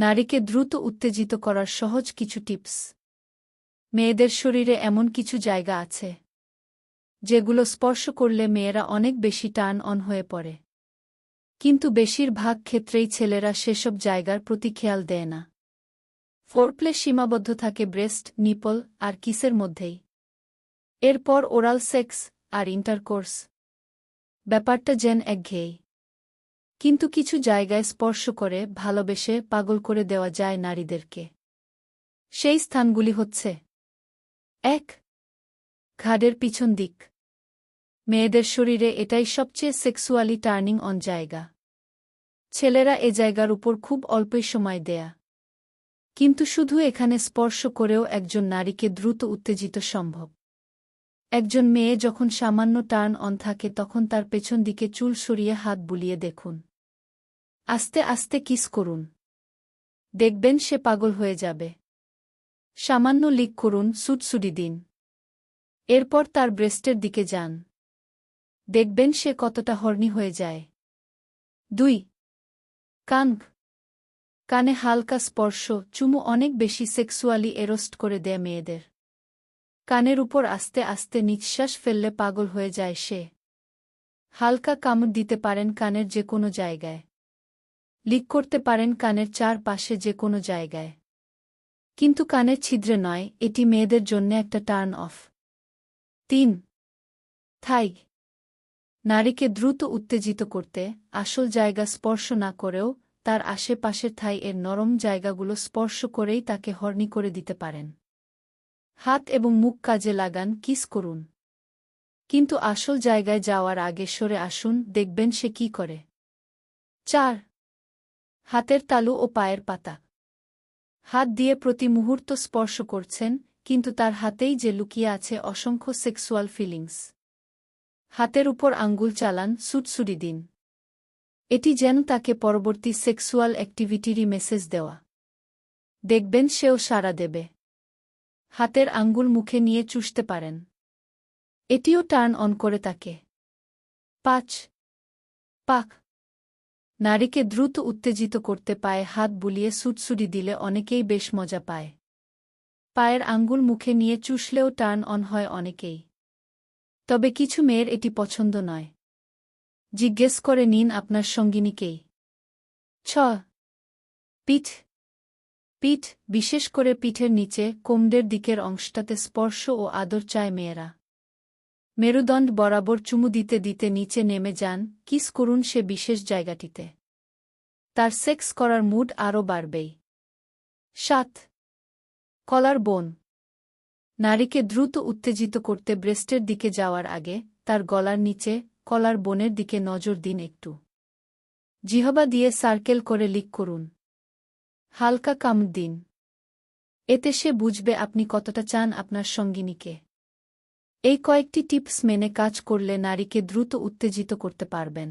নারীকে দ্রুত উত্তেজিত করার সহজ কিছু টিপস। মেয়েদের শরীরে এমন কিছু জায়গা আছে, যেগুলো স্পর্শ করলে মেয়েরা অনেক বেশি টান অন হয়ে পড়ে। কিন্তু বেশিরভাগ ক্ষেত্রেই ছেলেরা সেসব জায়গার প্রতি খেয়াল দেয় না। ফোরপ্লে সীমাবদ্ধ থাকে ব্রেস্ট, নিপল আর কিসের মধ্যেই। এরপর ওরাল সেক্স আর ইন্টারকোর্স। ব্যাপারটা যেন একঘেয়েই কিন্তু কিছু জায়গায় স্পর্শ করে, ভালোবেসে পাগল করে দেওয়া যায় নারীদেরকে। সেই স্থানগুলি হচ্ছে, এক, ঘাড়ের পিছন দিক। মেয়েদের শরীরে এটাই সবচেয়ে সেক্সুয়ালি টার্নিং অন জায়গা। ছেলেরা এ জায়গার উপর খুব অল্পই সময় দেয়া। কিন্তু শুধু এখানে স্পর্শ করেও একজন নারীকে দ্রুত উত্তেজিত সম্ভব। একজন মেয়ে যখন সামান্য টার্ন অন থাকে, তখন তার পেছন দিকে চুল সরিয়ে হাত বুলিয়ে দেখুন। আস্তে আস্তে কিস করুন। দেখবেন সে পাগল হয়ে যাবে। সামান্য লিক করুন সুটসুডি দিন। এরপর তার ব্রেস্টের দিকে যান। দেখবেন সে কতটা হর্নি হয়ে যায়। দুই কান কানে হালকা স্পর্শ, চুমু অনেক বেশি সেক্সুয়ালি এরোস্ট করে দেয় মেয়েদের। কানের উপর আস্তে আস্তে নিঃশ্বাস ফেললে পাগল হয়ে যায় সে। হালকা কামড় দিতে পারেন কানের যে কোনো জায়গায়। লিক করতে পারেন কানের চার পাশে যে কোনো জায়গায়। কিন্তু কানের ছিদ্রে নয়, এটি মেয়েদের জন্য একটা টার্ন অফ তিন, থাই, নারীকে দ্রুত উত্তেজিত করতে, আসল জায়গা স্পর্শ না করেও তার আশেপাশের থাই এর নরম জায়গাগুলো স্পর্শ করেই তাকে হর্নি করে দিতে পারেন। হাত এবং মুখ কাজে লাগান, কিস করুন। কিন্তু আসল জায়গায় যাওয়ার আগে সরে আসুন, দেখবেন সে কি করে। চার হাতের তালু ও পায়ের পাতা। হাত দিয়ে প্রতি মুহূর্ত স্পর্শ করছেন, কিন্তু তার হাতেই যে লুকিয়ে আছে অসংখ্য সেক্সুয়াল ফিলিংস। হাতের উপর আঙ্গুল চালান সুটসুরি দিন। এটি যেন তাকে পরবর্তী সেক্সুয়াল অ্যাক্টিভিটিরই মেসেজ দেওয়া। দেখবেন সেও সাড়া দেবে। হাতের আঙ্গুল মুখে নিয়ে চুষতে পারেন। এটিও টার্ন অন করে তাকে। পাঁচ। পাক। নারীকে দ্রুত উত্তেজিত করতে পায় হাত বুলিয়ে সুটসুডি দিলে অনেকেই বেশ মজা পায়। পায়ের আঙ্গুল মুখে নিয়ে চুষলেও টার্ন অন হয় অনেকেই। তবে কিছু মেয়ের এটি পছন্দ নয়। জিজ্ঞেস করে, নিন আপনার সঙ্গিনীকেই ছ। পিঠ। পিঠ। বিশেষ করে পিঠের নিচে কোমদের দিকের অংশটাতে স্পর্শ ও আদর চায় মেয়েরা। মেরুদণ্ড বরাবর চুমু দিতে দিতে নিচে নেমে যান, কিস করুন সে বিশেষ জায়গাটিতে। তার সেক্স করার মুড আরও বাড়বেই। সাত, কলার বোন। নারীকে দ্রুত উত্তেজিত করতে ব্রেস্টের দিকে যাওয়ার আগে তার গলার নিচে কলার বোনের দিকে নজর দিন একটু। জিহবা দিয়ে সার্কেল করে লিক করুন। হালকা কাম দিন। এতে সে বুঝবে আপনি কতটা চান আপনার সঙ্গিনীকে। এই কয়েকটি টিপস মেনে কাজ করলে নারীকে দ্রুত উত্তেজিত করতে পারবেন।